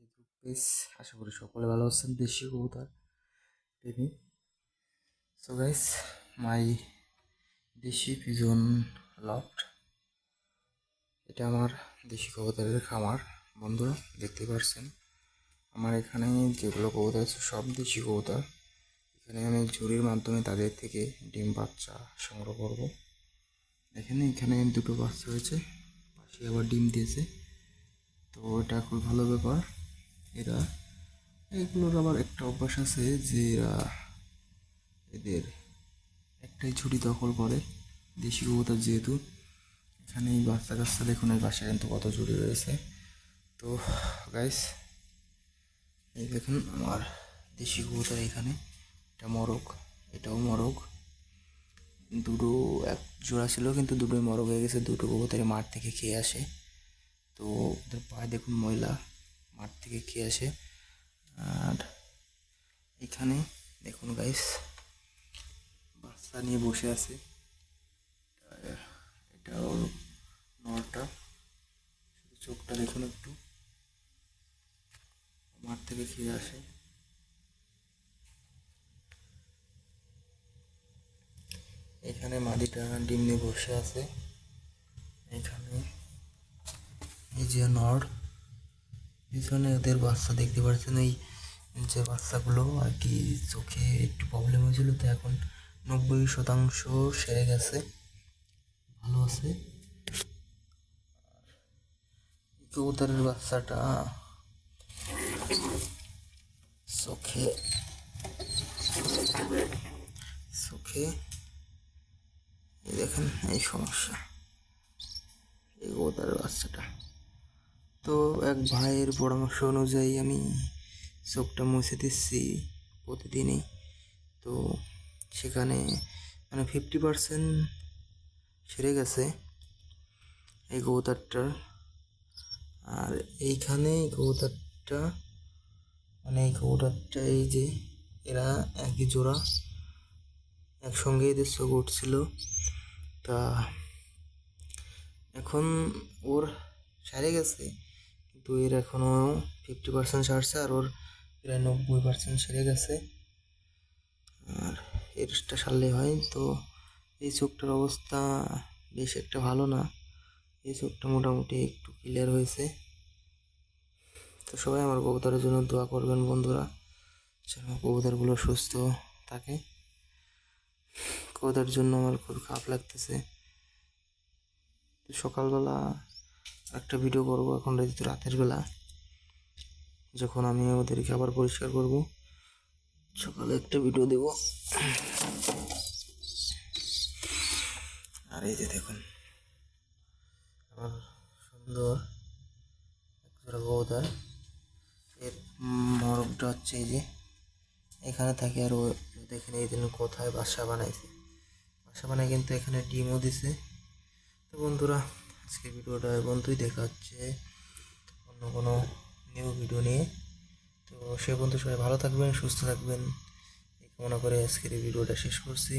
Facebook page, আশা করি সকলে ভালো আছেন দেশি কবুতর প্রেমী। সো গাইস মাই দেশি পিজন লফট এটা আমার দেশি কবুতরের খামার। বন্ধুরা, দেখতে পাচ্ছেন আমার এখানে যেগুলো কবুতর আছে, সব দেশি কবুতর। এখানে আমি ঝুড়ির মাধ্যমে তাদের থেকে ডিম বাচ্চা সংগ্রহ করব। এখানে এখানে দুটো বাচ্চা হয়েছে পাশে আবার ডিম দিয়েছে। তো এটা খুব ভালো ব্যাপার। এরা এগুলোর আবার একটা অভ্যাস আছে যে এরা এদের একটাই ছুটি দখল করে দেশি কবুতর যেহেতু। এখানে এই বাচ্চা কাচ্চা দেখুন এই বাসায় কিন্তু কত ঝুড়ি রয়েছে। তো গাইস এই দেখুন আমার দেশি কবুতর এখানে। এটা মরক, এটাও মরক। দুটো এক জোড়া ছিল কিন্তু দুটোই মরক হয়ে গেছে, দুটো কবুতরে মাঠ থেকে খেয়ে আসে। তো ওদের পায়ে দেখুন ময়লা। মাঠ থেকে খেয়ে আসে। আর এখানে দেখুন গাইস বাচ্চা নিয়ে বসে আছে। এটাও নটা। শুধু চোখটা দেখুন একটু। মাঠ থেকে খেয়ে আসে। এখানে মাদিটা ডিম নিয়ে বসে আছে। এখানে এই যে নর। পিছনে ওদের বাচ্চা দেখতে পাচ্ছেন এই যে বাচ্চাগুলো আর কি চোখে একটু প্রবলেম হয়েছিল, তো এখন নব্বই শতাংশ সেরে গেছে। ভালো আছে। কবুতরের বাচ্চাটা চোখে চোখে দেখেন, এই সমস্যা, এই কবুতরের বাচ্চাটা। তো এক ভাইয়ের পরামর্শ অনুযায়ী আমি চোখটা মুছে দিচ্ছি প্রতিদিনই। তো সেখানে মানে ফিফটি পার্সেন্ট সেরে গেছে এই কবুতরটার আর এইখানে এই কবুতরটা মানে এই কবুতরটা এই যে এরা একই জোড়া একসঙ্গে এদের চোখ উঠছিল, তা এখন ওর সারে গেছে। এর এখনও ফিফটি পার্সেন্ট সারছে আর ওর প্রায় নব্বই পার্সেন্ট সেরে গেছে। আর এরটা সারলে হয়। তো এই চোখটার অবস্থা বেশ একটা ভালো না। এই চোখটা মোটামুটি একটু ক্লিয়ার হয়েছে। তো সবাই আমার কবুতরের জন্য দোয়া করবেন বন্ধুরা, যেন কবুতরগুলো সুস্থ থাকে। কবুতরের জন্য আমার খুব খারাপ লাগতেছে। সকালবেলা একটা ভিডিও করব এখন যেহেতু রাতের বেলা, যখন আমি ওদেরকে আবার পরিষ্কার করব, সকালে একটা ভিডিও দেব। আর এই যে দেখুন আমার সুন্দর একজোড়া কবুতর এর মরকটা হচ্ছে এই যে, এখানে থাকে আর ও দেখেন এই দিন কোথায় বাসা বানাইছে। বাসা বানায় কিন্তু এখানে ডিমও দিছে। তো বন্ধুরা আজকে ভিডিওটা এ পর্যন্তই। দেখাচ্ছে অন্য কোনো নিউ ভিডিও নিয়ে। তো সে পর্যন্ত সবাই ভালো থাকবেন, সুস্থ থাকবেন। এই কামনা করে আজকের এই ভিডিওটা শেষ করছি।